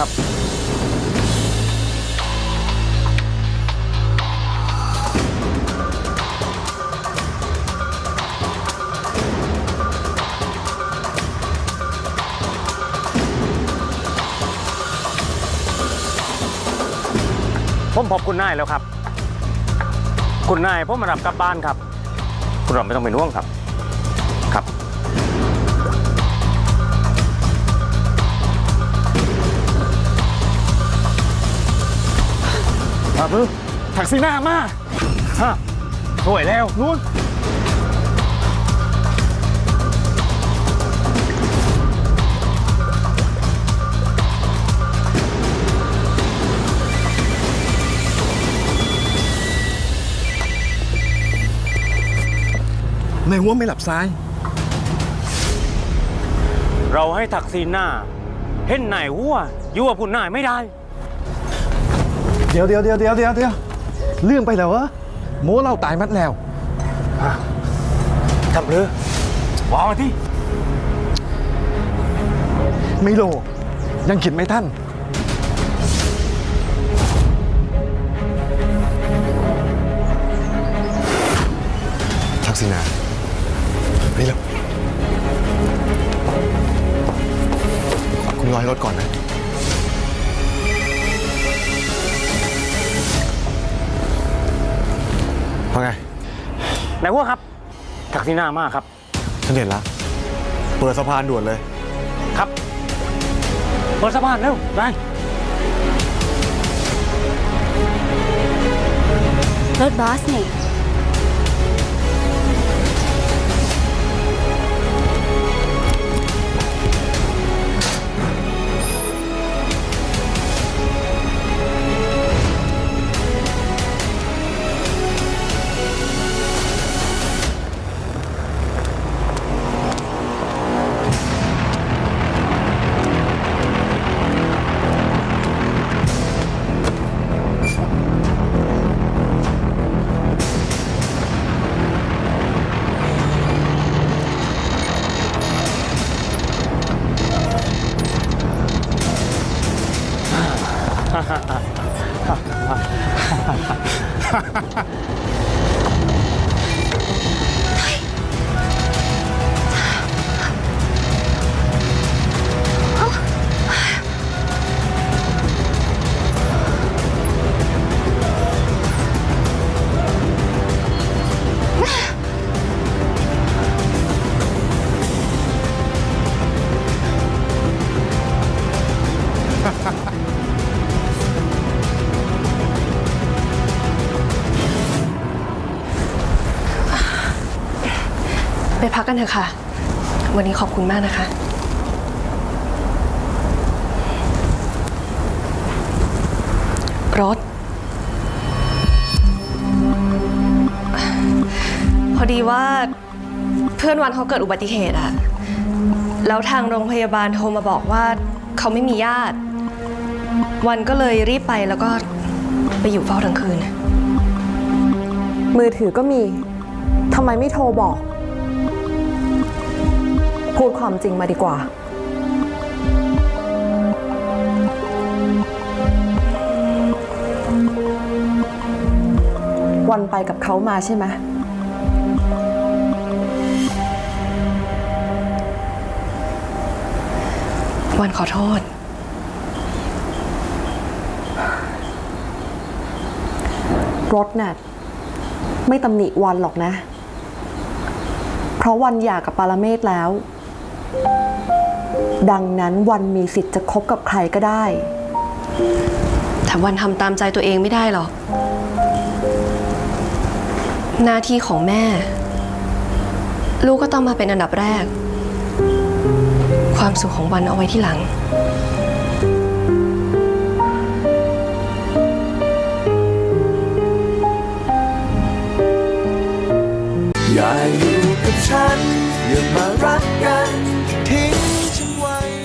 ครับ ผมพบคุณนายแล้วครับ คุณนายผมมารับกลับบ้านครับ คุณเราไม่ต้องเป็นห่วงครับครับ เออแท็กซี่หน้ามาฮะสวยแล้วนู่นในหัวไม่หลับซ้าย เราให้ทักซีหน้า เห็นนายหัวอยู่กับคุณนายไม่ได้ เดี๋ยวเดี๋ยวเดี๋ยวเดี๋ยวเดี๋ยว เดี๋ยวเรื่องไปแล้วเหรอโม้เราตายมัดแล้วทำหรือวางมาที่ไม่โลยังคิดไม่ท่านทักษิณานี่แล้วคุณรอให้รถก่อนนะ ว่าไงนายหัวครับทักซีหน้ามากครับ ฉันเห็นแล้วเปิดสะพานด่วนเลย ครับ เปิดสะพานเร็วได้รถบัสนี่ ハハハハハハハハ ไปพักกันเถอะค่ะ วันนี้ขอบคุณมากนะคะ รถ พอดีว่าเพื่อนวันเขาเกิดอุบัติเหตุอะแล้วทางโรงพยาบาลโทรมาบอกว่าเขาไม่มีญาติ วันก็เลยรีบไปแล้วก็ไปอยู่เฝ้าทั้งคืน มือถือก็มี ทำไมไม่โทรบอก ความจริงมาดีกว่า วันไปกับเขามาใช่ไหมวันขอโทษ รถน่ะไม่ตำหนิวันหรอกนะ เพราะวันหย่ากับปาราเมศแล้ว ดังนั้นวันมีสิทธิ์จะคบกับใครก็ได้ แต่วันทำตามใจตัวเองไม่ได้หรอก หน้าที่ของแม่ ลูกก็ต้องมาเป็นอันดับแรก ความสุขของวันเอาไว้ที่หลัง อย่าอยู่กับฉัน อย่ามารัก